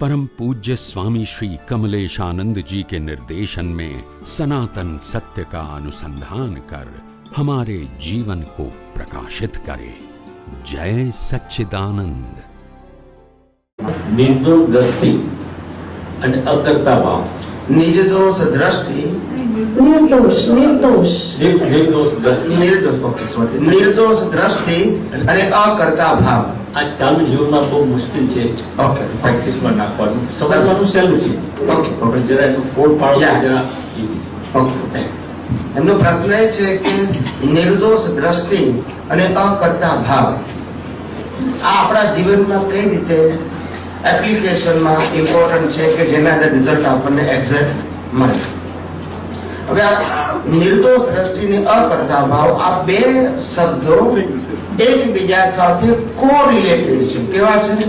परम पूज्य स्वामी श्री कमलेशानंद जी के निर्देशन में सनातन सत्य का अनुसंधान कर हमारे जीवन को प्रकाशित करे जय सच्चिदानंद નિર્દોષ દ્રષ્ટિ અને અકર્તા ભાવ નિર્દોષ દ્રષ્ટિ નિર્દોષ નિર્દોષ નિર- નિર્દોષ દ્રષ્ટિ નિર્દોષ ઓકે સોરી નિર્દોષ દ્રષ્ટિ અને અકર્તા ભાવ આ ચાલુ જીવનમાં બહુ મુશ્કેલ છે. ઓકે પ્રેક્ટિસમાં નાખવાનું. સમજવાનું ચાલુ છે. ઓકે ઓકે પણ જરા એનું ફોડ પાડો. જરા. ઓકે એમનો પ્રશ્ન એ છે કે નિર્દોષ દ્રષ્ટિ અને અકર્તા ભાવ આ આપણા જીવનમાં કઈ રીતે એપ્લિકેશનમાં ઇમ્પોર્ટન્ટ છે કે જેના અંદર રિઝલ્ટ આપણને એક્ઝેક્ટ મળે? હવે આ નિર્દોષ દ્રષ્ટિને અકર્તા ભાવ આ બે શબ્દો એકબીજા સાથે કોરિલેટેડ છે કેવા છે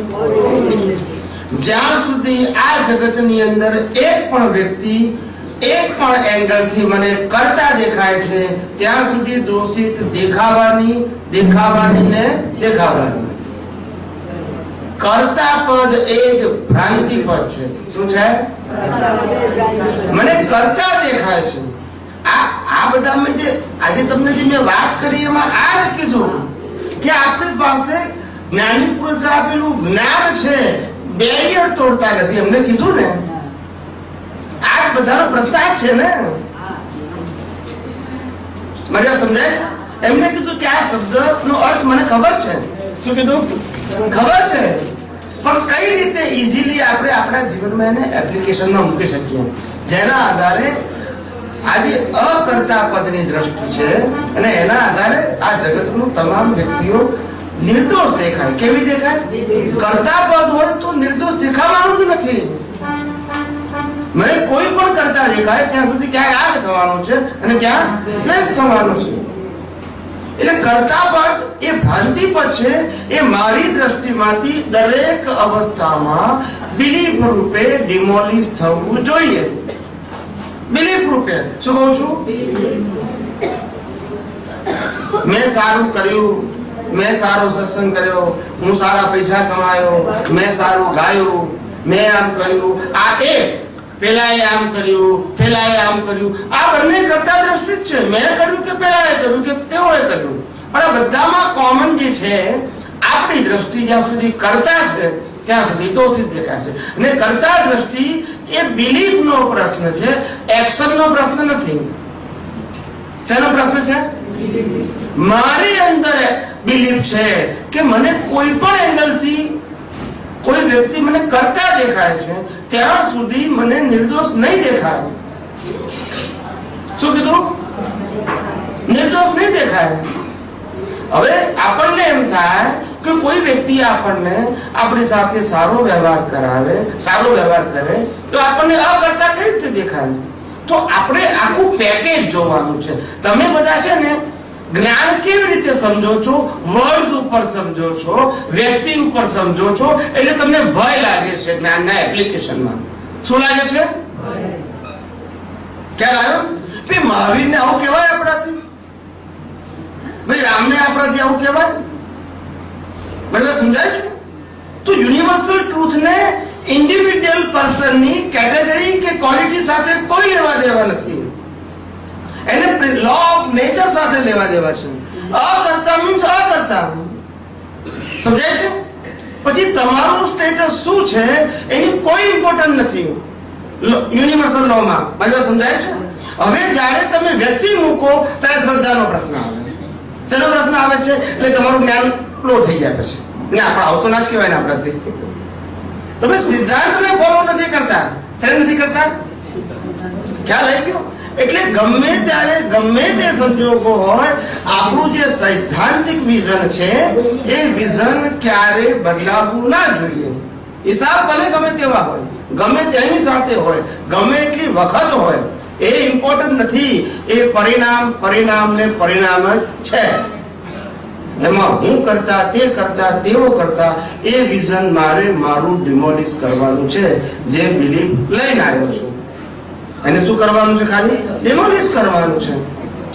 જ્યાં સુધી આ જગતની અંદર એક પણ વ્યક્તિ એક પણ એંગલથી મને કરતા દેખાય છે ત્યાં સુધી દોષિત દેખાવાની દેખાવાની ને દેખાવાની કરતા પદ એક ભ્રાંતિ પદ છે શું છે? મને કરતા દેખાય છે આ આ બધામાં જે આજે તમને જે મેં વાત કરી એમાં આ જ કીધું કે આપણી પાસે જ્ઞાની પુરુષે આપેલું જ્ઞાન છે બેરિયર તોડતા નથી. એમને કીધું ને? આ બધાનો પ્રશ્ન આ છે ને? મજા સમજાય? એમને કીધું કે આ શબ્દ નો અર્થ મને ખબર છે. શું કીધું? ખબર છે. પણ કઈ રીતે ઇઝીલી આપણે આપણા જીવનમાં એને એપ્લિકેશનમાં મૂકી શકીએ? જેના આધારે આજે અકર્તા પદની દ્રષ્ટિ છે અને એના આધારે આ જગતનું તમામ વ્યક્તિઓ નિર્દોષ દેખાય. કેવી દેખાય? કરતા પદ હોય તો નિર્દોષ દેખાવાનું જ નથી. મને કોઈ પણ કરતા દેખાય ત્યાં સુધી ક્યાંક આગ થવાનો છે અને ક્યાં દ્વેષ થવાનો છે. એટલે કરતા પદ એ ભ્રાંતિ પદ છે, એ મારી દ્રષ્ટિમાંથી દરેક અવસ્થામાં બિલીફ રૂપે ડિમોલિશ થવું જોઈએ. બિલીફ રૂપે શું કહું છું? મેં સારું કર્યું. મેં સારો સત્સંગ કર્યો. હું સારા પૈસા કમાયો. મેં સારું ગાયું. મેં આમ કર્યું. આ એક પેલાએ આમ કર્યું, પેલાએ આમ કર્યું. આ બંને કરતા દ્રષ્ટિ છે. મેં કર્યું કે પેલાએ કર્યું કે તેઓએ કર્યું. પણ આ બધામાં કોમન જે છે, આપણી દ્રષ્ટિ જ્યાં સુધી કરતા છે, ત્યાં સુધી દોષિત દેખાશે. અને કરતા દ્રષ્ટિ એ બિલીફ નો પ્રશ્ન છે એક્શન નો પ્રશ્ન નથી. શેનો પ્રશ્ન છે? મારી અંદર બિલીફ છે કે મને કોઈ પણ એંગલથી કોઈ વ્યક્તિ મને કરતા દેખાય છે, ત્યાં સુધી મને નિર્દોષ નહીં દેખાય. શું કીધું? નિર્દોષ નહીં દેખાય. હવે આપણને એમ થાય કે કોઈ વ્યક્તિ આપણને આપણી સાથે સારો વ્યવહાર કરાવે, સારો વ્યવહાર કરે, તો આપણને અકર્તા કઈ રીતે દેખાય? તો આપણે આખું પેકેજ જોવાનું છે. તમે બધા છે ને જ્ઞાન કેવી રીતે સમજો છો? વર્ડ ઉપર સમજો છો, વ્યક્તિ ઉપર સમજો છો, એટલે તમને ભય લાગે છે જ્ઞાનના એપ્લિકેશનમાં શું લાગે છે? ખ્યાલ આવ્યો? ભાઈ મહાવીરને આવું કહેવાય આપણાથી? ભાઈ રામને આપણાથી આવું કહેવાય? બરાબર સમજાય છે? તો યુનિવર્સલ ટ્રુથને ઇન્ડિવિડ્યુઅલ પર્સનની કેટેગરી કે ક્વોલિટી સાથે કોઈ લેવા દેવા નથી. એને લો ઓફ નેચર સાથે લેવા દેવા છે. અકર્તા મીન્સ અકર્તા. સમજાય છે? પછી તમારું સ્ટેટસ શું છે એની કોઈ ઇમ્પોર્ટન્ટ નથી. યુનિવર્સલ લોમાં મારી સમજાય છે? હવે જ્યારે તમે વ્યક્તિ મૂકો, ત્યારે શ્રદ્ધાનો પ્રશ્ન આવે. શેનો પ્રશ્ન આવે છે? એટલે તમારું જ્ઞાન લો થઈ જાય પછી. ના આપણે આવતો ના જ કહેવાય ને આપણાથી તમે સિદ્ધાંતને ફોલો નથી કરતા. શેને નથી કરતા? ખ્યાલ આવી ગયો? એટલે ગમે ત્યારે, ગમે તે સંજોગો હોય, આપણું જે સૈદ્ધાંતિક વિઝન છે, એ વિઝન ક્યારે બદલાવવું ના જોઈએ. હિસાબ ભલે ગમે તેવા હોય, ગમે તેની સાથે હોય, ગમે એટલી વખત હોય, એ ઇમ્પોર્ટન્ટ નથી. એ પરિણામ પરિણામ ને પરિણામ છે. એમાં હું કરતા, તે કરતા, તેઓ કરતા, એ વિઝન મારે મારું ડિમોલિશ કરવાનું છે, જે બિલીફ લઈને આવ્યો છું. એને શું કરવાનું છે ખાલી? ડિમોલિશ કરવાનું છે.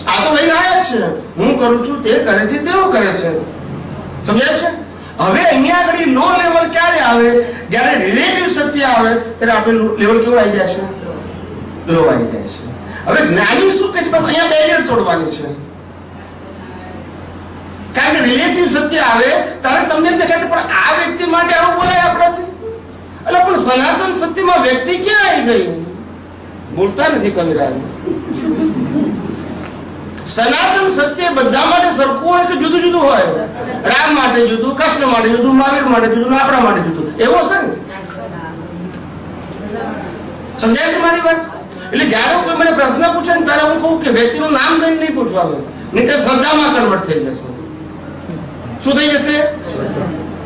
આ તો લઈને આવ્યા છે. હું કરું છું, તે કરે છે, તેઓ કરે છે. સમજાય છે? હવે અહીંયા આગળ લો લેવલ ક્યારે આવે? જ્યારે રિલેટિવ સત્ય આવે, ત્યારે આપણે લેવલ કેવું આવી જાય છે? લો આવી જાય છે. હવે જ્ઞાની શું કે બસ અહીંયા બેરિયર તોડવાની છે. કે રિલેટિવ સત્ય આવે ત્યારે તમને દેખાય પણ આ વ્યક્તિ માટે આવું બોલાય આપણાથી એટલે પણ સનાતન સત્યમાં વ્યક્તિ ક્યાં આવી ગઈ? બોલતા નથી કવિરાજ. સનાતન સત્ય બધા માટે સરખું હોય કે જુદું જુદું હોય? રામ માટે જુદું, કૃષ્ણ માટે જુદું, મહાવીર માટે જુદું આપણા માટે જુદું. એવો છે ને? સમજાય છે મારી વાત? એટલે જ્યારે કોઈ મને પ્રશ્ન પૂછે ને ત્યારે હું કહું કે વ્યક્તિનું નામ દઈને નહીં પૂછવાનું. નહીં તો શ્રદ્ધામાં કન્વર્ટ થઈ જશે. શું થઈ જશે?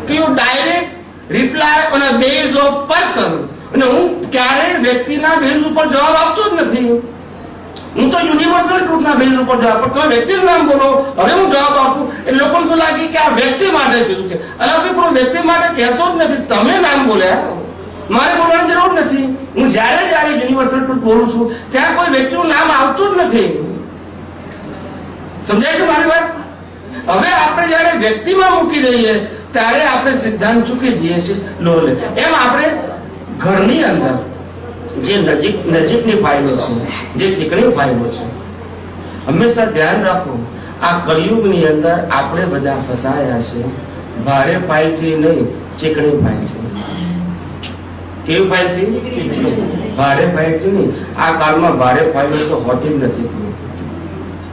કે direct reply on a base of person અને હું ક્યારેય વ્યક્તિના બેઝ ઉપર જવાબ આપતો જ નથી. હું તો યુનિવર્સલ ટ્રુથના બેઝ ઉપર જવાબ પણ તમે વ્યક્તિનું નામ બોલો. હવે હું જવાબ આપું. એટલે લોકોને શું લાગે કે આ વ્યક્તિ માટે કીધું છે? અરે આપણે પણ વ્યક્તિ માટે કહેતો જ નથી. તમે નામ બોલ્યા મારે બોલવાની જરૂર નથી. હું જ્યારે જ્યારે યુનિવર્સલ ટ્રુથ બોલું છું, ત્યાં કોઈ વ્યક્તિનું નામ આવતું જ નથી. સમજાય છે મારી વાત? વ્યક્તિમાં મૂકી દઈએ, ત્યારે આપણે સિદ્ધાંત ચૂકી જઈએ છીએ લો લે. એમ આપણે ઘરની અંદર જે નજીક, નજીકની ફાઇલો છે, જે ચીકણી ફાઇલો છે, હંમેશા ધ્યાન રાખો, આ કળિયુગની અંદર આપણે બધા ફસાયા છે, ભારે ફાઇલથી નહીં, ચીકણી ફાઇલથી કેવી ફાઇલથી ભારે ફાઇલથી નહીં. આ કાળમાં ભારે ફાઇલો તો હોતી જ નથી.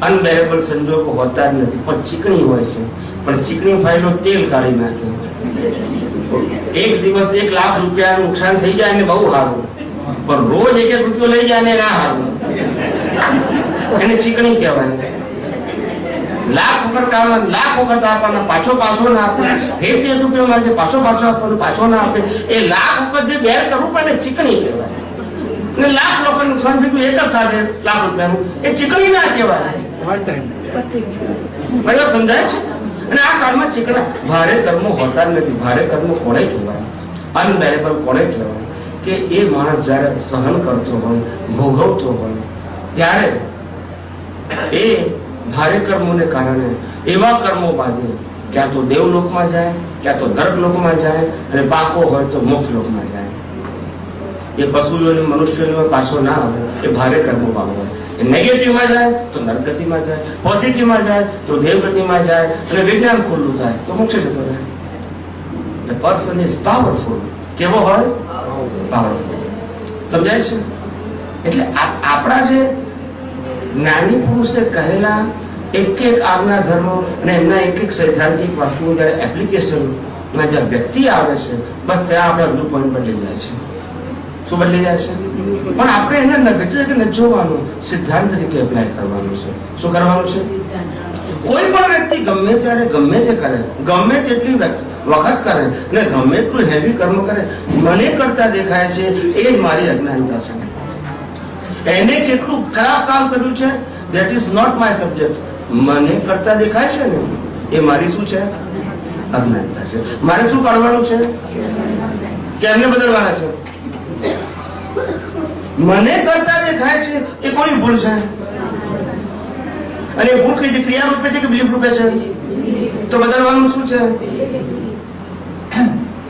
અનબેરેબલ સંજોગો હોતા જ નથી. પણ ચીકણી હોય છે. પણ ચીકણી ફાઇલો તેલ કાઢી નાખ્યો. એક દિવસ એક લાખ રૂપિયા નુકસાન થઈ જાય ને બહુ સારું. પણ રોજ એક એક રૂપિયો લઈ જાય ને ના સારું. એને ચીકણી કહેવાય. લાખ વખત કામ લાખ વખત આપવાના પાછો પાછો ના આપે. ફેર તે રૂપિયો માંગે પાછો પાછો આપવાનો પાછો ના આપે. એ લાખ વખત જે બેર કરવું પણ એને ચીકણી કહેવાય. ને લાખ લોકો નુકસાન થયું એક જ સાથે લાખ રૂપિયાનું. એ ચીકણી ના કહેવાય. મને સમજાય છે? અને આ કાળમાં ચીકણા. ભારે કર્મો હોતા જ નથી. ભારે કર્મો કોણે કહેવાય? અનબેરેબલ કોણે કહેવાય? કે એ માણસ જ્યારે સહન કરતો હોય, ભોગવતો હોય, ત્યારે એ ભારે કર્મોને કારણે એવા કર્મો બાંધે, ક્યાં તો દેવલોકમાં જાય, ક્યાં તો દર્ગ લોકમાં જાય, અને પાકો હોય તો મોક્ષ લોકમાં જાય. એ પશુઓને, મનુષ્યોને પાછો ના આવે, એ ભારે કર્મો એ નેગેટિવમાં જાય, તો નરગતિમાં જાય પોઝિટિવમાં જાય, તો દેવગતિમાં જાય, અને વિજ્ઞાન ખુલ્લું થાય, તો મોક્ષ જતો રહે. ધ પર્સન ઇઝ પાવરફુલ કેવો હોય? પાવરફુલ સમજાય છે? એટલે આપણા જે જ્ઞાની પુરુષે કહેલા એક એક આજ્ઞા ધર્મો અને એમના એક એક સૈદ્ધાંતિક વાક્યો જ્યારે એપ્લિકેશનમાં જ્યાં વ્યક્તિ આવે છે, બસ ત્યાં આપણા વ્યૂ પોઈન્ટ બદલી જાય છે. શું બદલી જાય છે? પણ આપણે એને નગટ કે ન જોવાનું સિદ્ધાંત તરીકે એપ્લાય કરવાનું છે. શું કરવાનું છે? કોઈ પણ વ્યક્તિ ગમે ત્યારે ગમે તે કરે ગમે તેટલી વ્યક્તિ વખત કરે ને ગમે એટલું હેવી કર્મ કરે મને કરતા દેખાય છે એ મારી અજ્ઞાનતા છે. એને કેટલું ખરાબ કામ કર્યું છે? That is not my subject મને કરતા દેખાય છે ને? એ મારી શું છે? અજ્ઞાનતા છે. મારે શું કાઢવાનું છે? કે એમને બદલવાના છે? મને કરતા દેખાય છે, એ કોની ભૂલ છે? અને એ ભૂલ કઈ ક્રિયા રૂપે છે કે બિલીફ રૂપે છે? તો બદલવાનું શું છે?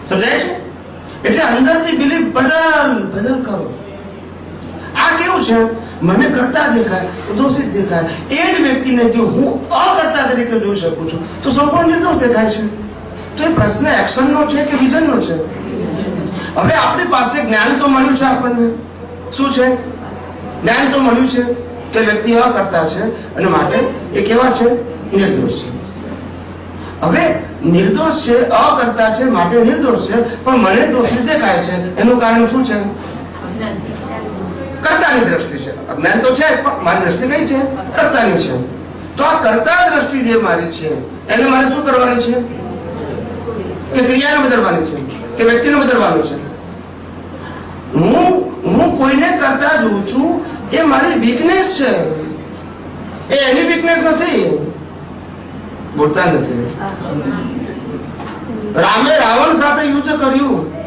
સમજાય છે? એટલે અંદરથી બિલીફ બદલ બદલ કરો. આ કેવું છે? મને કરતા દેખાય, દોષિત દેખાય. એ જ વ્યક્તિને જો હું અકર્તા તરીકે જોઈ શકું છું, તો સંપૂર્ણ નિર્દોષ દેખાય છે. તો એ પ્રશ્ન એક્શનનો છે કે વિઝનનો છે? હવે આપણી પાસે જ્ઞાન તો મળ્યું છે આપણને. શું છે? જ્ઞાન તો મળ્યું છે કે વ્યક્તિ અકર્તા છે અને માટે એ કેવા છે? નિર્દોષ છે. હવે નિર્દોષ છે અકર્તા છે, માટે નિર્દોષ છે, પણ મને દોષિત દેખાય છે, એનું કારણ શું છે? કર્તાની દ્રષ્ટિ છે. અજ્ઞાન તો છે, પણ મારી દ્રષ્ટિ કઈ છે? કર્તાની છે. તો આ કર્તા દ્રષ્ટિ જે મારી છે, એને મારે શું કરવાની છે? કે ક્રિયાને બદલવાની છે, કે વ્યક્તિને બદલવાનું છે. હું હું કોઈને કરતા જોઉં છું એ મારી વીકનેસ છે. એ એની વીકનેસ નથી. બોલતા નથી. રામે રાવણ સાથે યુદ્ધ કર્યું.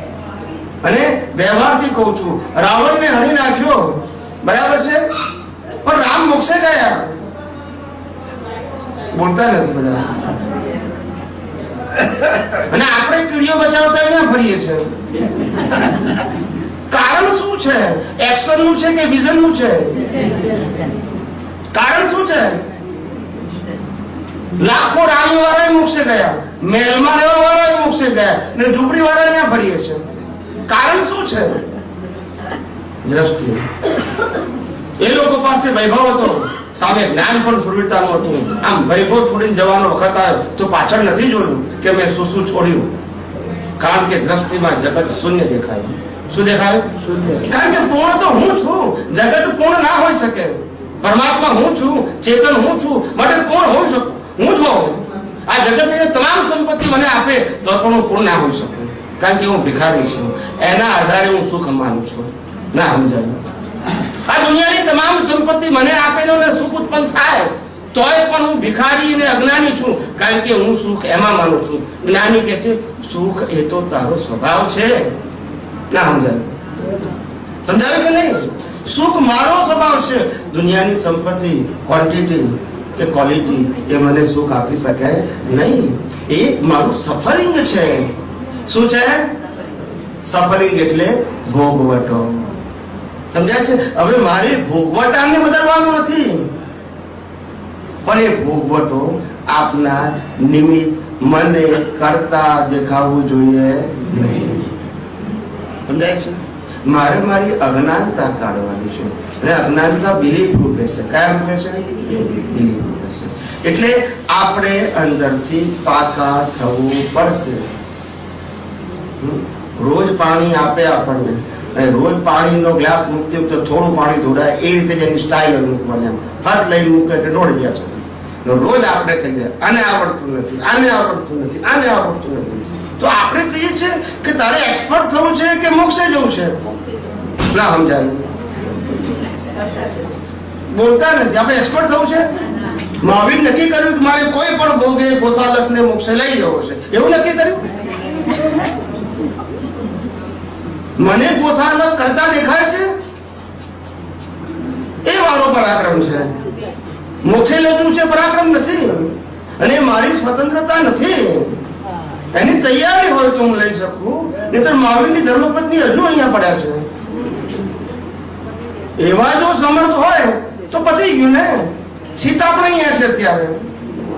અને વ્યવહારથી કહું છું રાવણને હણી નાખ્યો. બરાબર છે? પણ રામ મોક્ષે ગયા. બોલતા નથી બધા. અને આપણે કીડીઓ બચાવતા ફરીએ છીએ. કારણ શું છે? એક્શનનું છે કે વિઝનનું છે? કારણ શું છે? લાખો રાણી વાળા મોક્ષે ગયા, મહેલમાં રહેવા વાળા મોક્ષે ગયા, ને ઝૂંપડી વાળા ત્યાં ફરીએ છે. કારણ શું છે? દ્રષ્ટિ. એ લોકો પાસે વૈભવ હતો. સામે જ્ઞાન પણ સુરવીરતાનું હતું. આમ વૈભવ છોડીને જવાનો વખત આવ્યો, તો પાછળ નથી જોયું કે મેં શું શું છોડ્યું. કારણ કે દ્રષ્ટિમાં જગત શૂન્ય દેખાયું. શું દેખાયું? કારણ કે પૂર્ણ તો હું છું. જગત પૂર્ણ ના હોઈ શકે. પરમાત્મા હું છું, ચેતન હું છું, માટે પૂર્ણ હોઈ શકું. હું જ હોઉં. આ જગતની તમામ સંપત્તિ મને આપે, તો પણ હું પૂર્ણ ના હોઈ શકું. કારણ કે હું ભિખારી છું. એના આધારે હું સુખ માનું છું. ના સમજાયું? આ દુનિયાની તમામ સંપત્તિ મને આપેલો ને સુખ ઉત્પન્ન થાય. તોય પણ હું ભિખારી ને અજ્ઞાની છું. કારણ કે હું સુખ એમાં માનું છું. જ્ઞાની કે છે, સુખ એ તો તારો સ્વભાવ છે. ના સમજાય? સમજાયું કે નહીં? સુખ મારો સ્વભાવ છે? દુનિયાની સંપત્તિ ક્વોન્ટિટી કે ક્વોલિટી એ મને સુખ આપી શકે નહીં. એ મારું સફરિંગ છે. શું છે? સફરિંગ એટલે ભોગવટો. સમજાય છે? હવે મારે ભોગવટાને બદલવાનું નથી. પણ એ ભોગવટો આપના નિમિત્ત મને કરતા દેખાવું જોઈએ નહીં. સમજાય છે? મારે મારી અજ્ઞાનતા કાઢવાની છે. અને અજ્ઞાનતા બિલીફ રૂપે છે કયા રૂપે છે બિલીફ રૂપે છે એટલે આપણે અંદરથી પાકા થવું પડશે. રોજ પાણી આપે આપણને. રોજ પાણીનો ગ્લાસ મૂકતી તો થોડું પાણી ધોડાય. એ રીતે જ એની સ્ટાઇલ મૂકવાની એમ. હાથ લઈને મૂકે કે દોડી ગયા રોજ આપણે કહીએ, આને આવડતું નથી, આને આવડતું નથી, આને આવડતું નથી. તો આપણે કહીએ છીએ કે તારે એક્સપર્ટ થવું છે કે મોક્ષે જવું છે? ના, સમજાય બોલતા નથી. આપણે એક્સપર્ટ થવું છે? મહાવીર નક્કી કર્યું કે મારે કોઈ પણ ભોગે ગોસાલકને મોક્ષે લઈ જવો છે. એવું નક્કી કર્યું? મને ગોસાલક કરતા દેખાય છે? એ મારો પરાક્રમ છે. મોક્ષે લેવું છે, પરાક્રમ નથી. અને મારી સ્વતંત્રતા નથી. એની તૈયારી હોય તો હું લઈ શકું. નહીતર મહાવીરની ધર્મપત્ની હજુ અહીંયા પડ્યા છે. એવા જો સમર્થ હોય તો પતી ગયું ને. સીતા પણ અહીંયા છે અત્યારે.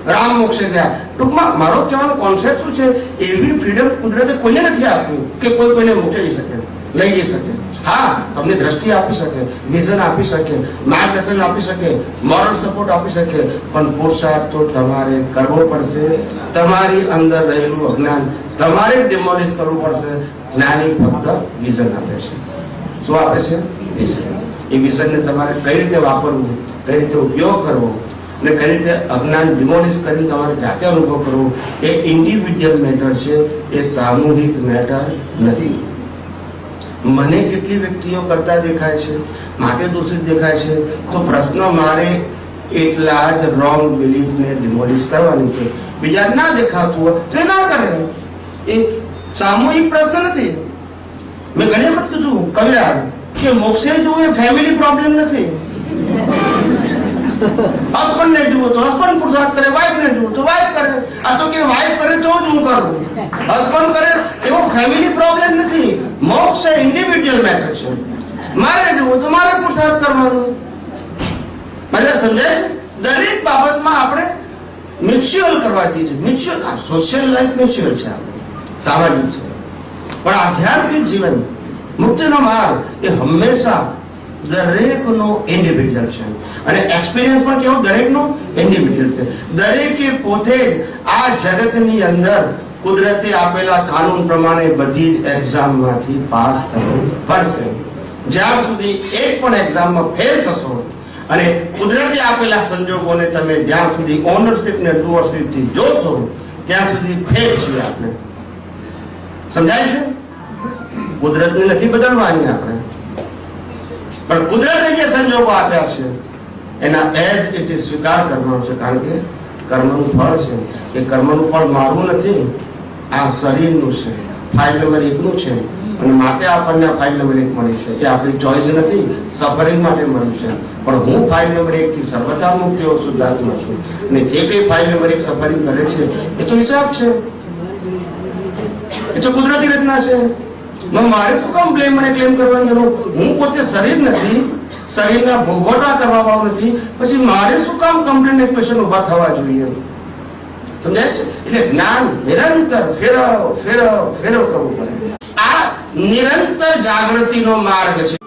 રામ મોક્ષે ગયા. ટૂંકમાં મારો કહેવાનો કોન્સેપ્ટ શું છે? એવી ફ્રીડમ કુદરતે કોઈને નથી આપ્યું કે કોઈ કોઈને મોકલી શકે, લઈ જઈ શકે. હા, તમને દ્રષ્ટિ આપી શકે, વિઝન આપી શકે, માર્ગદર્શન આપી શકે મોરલ સપોર્ટ આપી શકે, પણ પુરુષાર્થ તો તમારે કરવો પડશે. તમારી અંદર રહેલું અજ્ઞાન તમારે ડિમોલિશ કરવું પડશે. જ્ઞાની ફક્ત વિઝન આપે છે. શું આપે છે? વિઝન. એ વિઝનને તમારે કઈ રીતે વાપરવું, કઈ રીતે ઉપયોગ કરવો અને કઈ રીતે અજ્ઞાન ડિમોલિશ કરીને તમારે જાતે અનુભવ કરવો, એ ઇન્ડિવિડ્યુઅલ મેટર છે. એ સામૂહિક મેટર નથી. મને કેટલી વ્યક્તિઓ કરતા દેખાય છે? માટે દોષિત દેખાય છે? તો પ્રશ્ન મારે એટલા જ રોંગ બિલીફને ડિમોલિશ કરવાની છે. બીજા ના દેખાતું હોય તો એ ના કરે. એ સામૂહિક પ્રશ્ન નથી. મેં ઘણી વખત કીધું, કવિરાજ, કે મોક્ષે જોવું એ ફેમિલી પ્રોબ્લેમ નથી. હસબન્ડ ને જુઓ તો હસબન્ડ પુરુષાર્થ કરે વાઈફ ને જુઓ તો વાઈફ કરે. આ તો કે વાઈફ કરે તો જ હું કરું. હસબન્ડ કરે, એવો ફેમિલી પ્રોબ્લેમ નથી. મોક્ષ એ ઇન્ડિવિડ્યુઅલ મેટર છે. મારે જુઓ તો મારે પુરુષાર્થ કરવાનું. મને સમજાય? દરેક બાબતમાં આપણે મ્યુચ્યુઅલ કરવા જઈએ મ્યુચ્યુઅલ આ સોશિયલ લાઈફ મ્યુચ્યુઅલ છે આપણે. સામાજિક છે. પણ આધ્યાત્મિક જીવન, મુક્તિનો માર્ગ એ હંમેશા દરેકનો ઇન્ડિવિડ્યુઅલ છે. અને એક્સપિરિયન્સ પણ કેવો? દરેકનો ઇન્ડિવિડ્યુઅલ છે. દરેકે પોતે આ જગતની અંદર કુદરતે આપેલા કાનૂન પ્રમાણે બધી જ એક્ઝામમાંથી પાસ થવું પડશે. જ્યાં સુધી એક પણ એક્ઝામમાં ફેલ થશો અને કુદરતે આપેલા સંજોગોને તમે જ્યાં સુધી ઓનરશિપ ને ડુઅરશિપથી જોશો, ત્યાં સુધી ફેલ છીએ આપણે. સમજાય છે? કુદરતને નથી બદલવાની આપણે. પણ કુદરતે જે સંજોગો આપ્યા છે, એના એઝ ઇટ ઇઝ સ્વીકાર કરવાનો છે, કારણ કે કર્મનું ફળ છે. એ કર્મનું ફળ મારું નથી, આ શરીરનું છે. ફાઇલ નંબર એકનું છે. અને માટે આપણને ફાઇલ નંબર એક મળી છે. એ આપણી ચોઈસ નથી સફરિંગ માટે મળ્યું છે. પણ હું ફાઇલ નંબર એક થી સર્વથા મુક્ત એવો શુદ્ધાત્મા છું. અને જે કંઈ ફાઇલ નંબર એક સફરિંગ કરે છે, એ તો હિસાબ છે. એ તો કુદરતી રચના છે. મારે શું કામ બ્લેમ અને ક્લેમ કરવાની જરૂર? હું પોતે શરીર નથી, શરીરના ભોગવટા કરવા વાળો નથી, પછી મારે શું કામ કમ્પ્લેન એક ક્વેશ્ચન ઊભા થવા જોઈએ સમજાય છે? એટલે જ્ઞાન નિરંતર ફેરવ ફેરવ ફેરવ કરવું પડે. આ નિરંતર જાગૃતિનો માર્ગ છે.